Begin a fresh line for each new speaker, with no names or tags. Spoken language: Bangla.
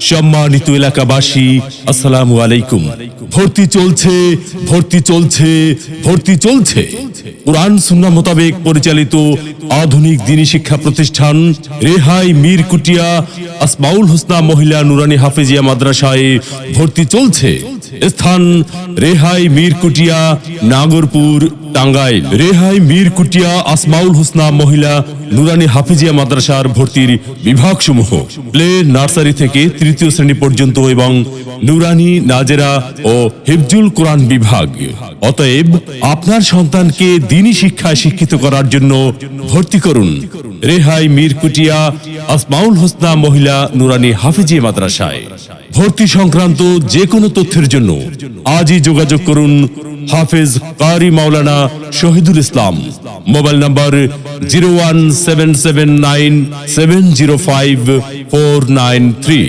সম্মানিত এলাকাবাসী, আসসালামু আলাইকুম। ভর্তি চলছে ভর্তি চলছে ভর্তি চলছে। কোরআন সুন্না মোতাবেক পরিচালিত আধুনিক দিনী শিক্ষা প্রতিষ্ঠান রেহাই মীর কুটিয়া আসমাউল হোসনা মহিলা নুরানি হাফিজিয়া মাদ্রাসায় ভর্তি চলছে। স্থান রেহাই মীর কুটিয়া নাগরপুর, টাঙ্গাইল। রেহাই মীর কুটিয়া আসমাউল হোসনা মহিলা নুরানি হাফিজিয়া মাদ্রাসার ভর্তির বিভাগসমূহ। প্লে নার্সারি থেকে তৃতীয় শ্রেণি পর্যন্ত এবং নুরানি, নাজেরা ও হিফজুল কোরআন বিভাগ। অতএব আপনার সন্তানকে দিনী শিক্ষায় শিক্ষিত করার জন্য ভর্তি করুন। রেহাই মীর কুটিয়া আসমাউল হোসনা মহিলা নুরানি হাফিজিয়া মাদ্রাসায়। ভর্তি সংক্রান্ত যে কোনো তথ্যের জন্য আজই যোগাযোগ করুন Hafez Qari Maulana Shahidul Islam. Mobile number zero one seven seven nine seven zero five four nine three.